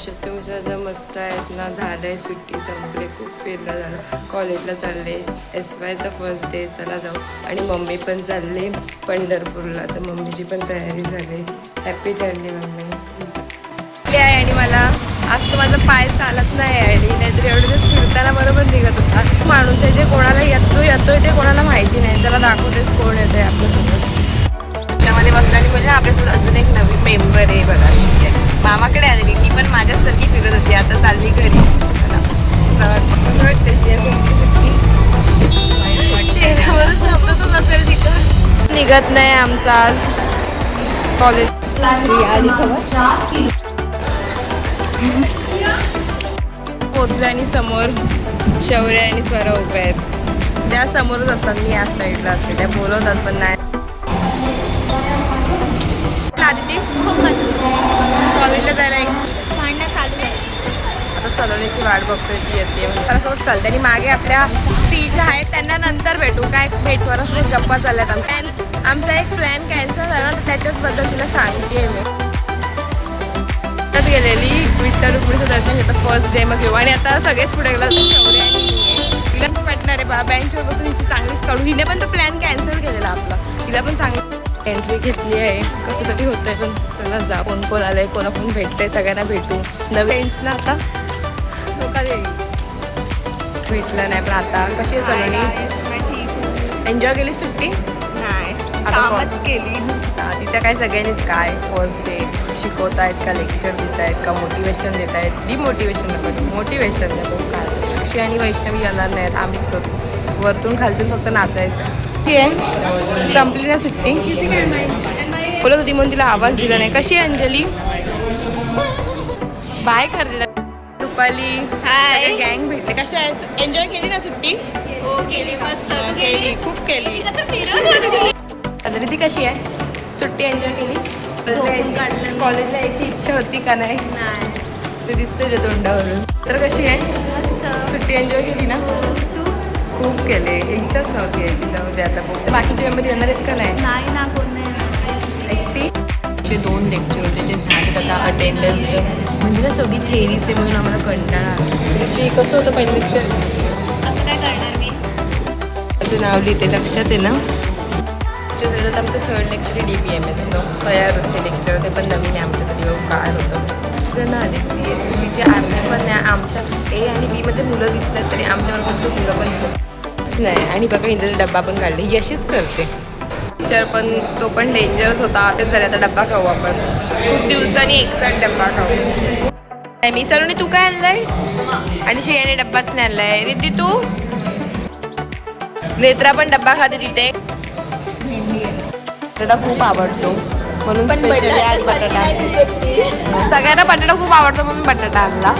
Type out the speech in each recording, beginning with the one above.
मस्त आहेत ना? झालंय सुट्टी संपले खूप फिरणं झालं. कॉलेजला चालले एस वायचा फर्स्ट डे चला जाऊ. आणि मम्मी पण चालले पंढरपूरला. तर मम्मीची पण तयारी झाली. Happy journey mummy. आहे आणि मला आज तर माझा पाय चालत नाही आणि नाहीतर एवढं दिवस फिरताना बरोबर निघत होता. माणूस आहे जे कोणाला येतो येतोय ते कोणाला माहिती नाही. त्याला दाखवतेच कोण येतंय आपल्यासोबत. त्यामध्ये आणि म्हणजे आपल्यासोबत अजून एक नवीन मेंबर आहे बघा शिकेल मामाकडे आलेली. ती पण माझ्यासारखी फिरत होती आता चालली घरी. तर कसं वाटतं श्रेया सुट्टी सुट्टी. चेहऱ्यावरच असेल तिथं. निघत नाही आमचा आज. कॉलेज. श्री पोचले आणि समोर शौर्य आणि स्वरा उभे आहेत. त्या समोरच असतात. मी या साईडला असते. त्या बोलवतात पण नाही. आदिती खूप मस्त. कॉलेजला जायला एक भांडणं चालू आहे आता सलोनीची वाट बघतोय ती येते परसोबत चालते आणि मागे आपल्या सीच्या आहेत त्यांना नंतर भेटू. काय भेट परसोबत गप्पा चालल्यात आमच्या. आमचा एक प्लॅन कॅन्सल झाला तर त्याच्याचबद्दल तिला सांगते मी. त्यात गेलेली विठ्ठल रुक्मिणीचं दर्शन घेतं फर्स्ट डे मग घेऊ आणि आता सगळेच पुढे गेला. शौर्य आणि. तिलाच वाटणार आहे बा. बेंचवर बसून हिची चांगलीच काढू हिने पण तो प्लॅन कॅन्सल केलेला आपला. तिला पण चांगली एंट्री घेतली आहे. कसं तरी होतंय पण चला जा. कोण कोण आलंय कोणा कोण भेटतंय सगळ्यांना भेटू. नवीन. ना आता? धोका देईल. भेटलं नाही पण आता. कशी आहे सलोनी एन्जॉय केली सुट्टी? कामच केली. तिथे काय सगळ्यांनीच काय? फर्स्ट डे शिकवतायत का? लेक्चर देत आहेत का मोटिवेशन देत आहेत डिमोटिवेशन नको मोटिवेशन नको काय आणि वैष्णवी येणार नाहीत. आम्हीच होतो. वरतून खालतून फक्त नाचायचं. ती आहे. संपली ना सुट्टी. बोलत होती म्हणून तिला आवाज दिला नाही. कशी आहे अंजली? बाय कर दिला रुपाली Hi. गँग भेटले. कशा आहेत एन्जॉय केली ना सुट्टी? हो गेली मस्त. हा, केली. खूप केली. तरी ती कशी आहे? सुट्टी एन्जॉय केली. कॉलेजला यायची. इच्छा होती का नाही? ते दिसते तोंडावरून. तर कशी आहे? सुट्टी एन्जॉय केली ना? तू खूप केले. इच्छाच नव्हती यायची. जाऊ दे आता फक्त बाकीचे मेंबर येणार आहेत का नाही? नाही ना कोण नाही एकटी? चे दोन लेक्चर होते. ते झाले आता अटेंडन्स म्हणजे ना सगळी थेरीचे म्हणून आम्हाला कंटाळा. ते कसं होतं पहिलं लेक्चर असं काय करणार मी? माझं नाव लिहिते. लक्षात आहे ना? झालं तर आमचं थर्ड लेक्चर आहे डी बी एम एचचं तयार होते लेक्चर ते पण नवीन आहे. आमच्यासाठी काय होतं. जण आले सी एस सी सीचे आर्मी पण नाही. आमच्या ए आणि बीमध्ये मुलं दिसतात तरी आमच्या वर्गात मुलं पण नाही. आणि बघा इंद्रचा डब्बा पण काढले. यशीच करते. टीचर पण तो पण डेंजरच होता. तेच झाले आता डब्बा खाऊ आपण. खूप दिवसांनी एकसाथ डब्बा खाऊ. नाही, मी सरोनी तू काय आणलंय? आणि शियाने डब्बाच नाही आणलाय. रिद्धी तू? नेत्रा पण डब्बा खाते तिथे. बटाटा खूप आवडतो. म्हणून स्पेशली आज बटाटा. सगळ्यांना बटाटा खूप आवडतो म्हणून बटाटा आणला.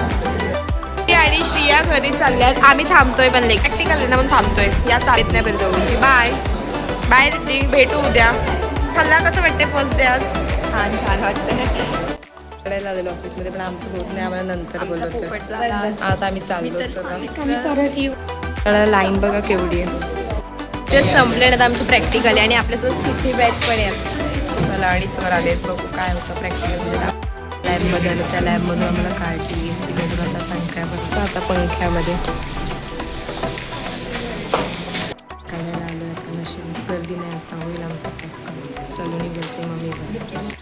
ती आणि श्रिया घरी चालल्यात. आम्ही थांबतोय पण लेक प्रॅक्टिकल ना म्हणून थांबतोय. या चालत नाही बरं दोघींची. Bye bye Riddhi. भेटू उद्या. मला कसं वाटते फर्स्ट डे आज? छान छान वाटतंय. आलेलो ऑफिसमध्ये पण आमचं होत नाही. आम्हाला नंतर. आता आम्ही चाललो लाईन बघा केवढी आहे. संपले ना आमची प्रॅक्टिकल आहे. आणि आपल्यासोबत सिटी बॅच पण आहे चला आणि सर आले बघू काय होतं प्रॅक्टिकलमध्ये लॅबमध्ये आलो त्या लॅबमधून आम्हाला काढली ए सी मधून आता पंख्यामध्ये आता पंख्यामध्ये. काढायला आलो आता नशीब गर्दी नाही आता होईल आमचा तास सलोनी बोलते मम्मी बोलते.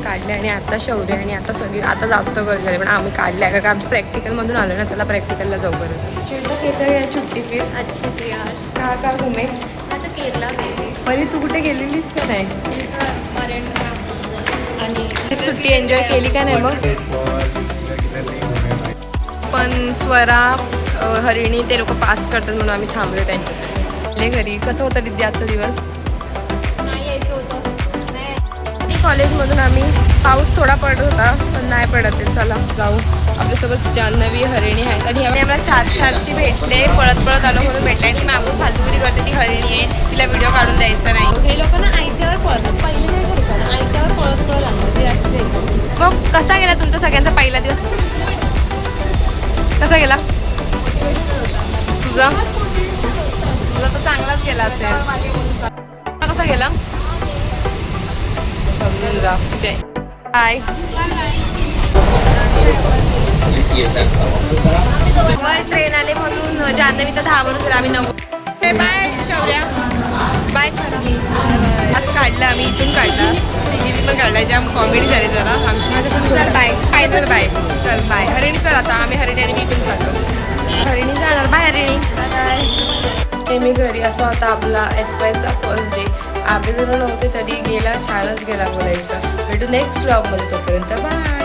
काढले आणि आता शौर्य आणि आता सगळी आता जास्त गर्दी झाली पण आम्ही काढल्या कारण आमच्या प्रॅक्टिकलमधून आलो ना चला प्रॅक्टिकलला जाऊ बरं चिडता केसर या छुट्टी फिर अच्छी का का घुमे? आता केरला गेली. परी तू कुठे गेलेलीस का नाही? आणि सुट्टी एन्जॉय केली का नाही मग? पण स्वरा हरिणी ते लोक पास करतात म्हणून आम्ही थांबलो त्यांच्यासाठी. घरी कसं होतं दिदी आजचा दिवस? नाही यायचं होतं. कॉलेजमधून आम्ही पाऊस थोडा पडत होता पण नाही पडत आहे. चला जाऊ. आपल्यासोबत जान्हवी हरिणी आहेत. आणि ह्यावेळी आम्हाला चार चारची भेटले. पळत पळत आलो म्हणून भेटले. आणि मागून फालतुगिरी करते ती हरिणी आहे. तिला व्हिडिओ काढून द्यायचा नाही. हे लोक ना मग कसा गेला तुमचा सगळ्यांचा पहिला दिवस? कसा गेला? तुझा? तुझा तर चांगलाच गेला असेल. कसा गेला? समजून जा जय बाय ट्रेन आले म्हणून जान्हवी तर दहा वरून आम्ही नऊ बाय शौर्या. Bye sir. असं काढलं आम्ही इथून काढला. तिघीने पण काढला जाम कॉमेडी झाली जरा. आमची चल बाय फायनल बाय चल बाय हरिणी चल आता आम्ही हरिणी आणि मी इथून चाललो हरिणी जाणार. बाय हरिणी. बाय ते मी घरी असा होता आपला एस वायचा फर्स्ट डे अर्धे जण नव्हते तरी गेला छानच गेला बोलायचं. भेटू नेक्स्ट ब्लॉगमध्ये तोपर्यंत. बाय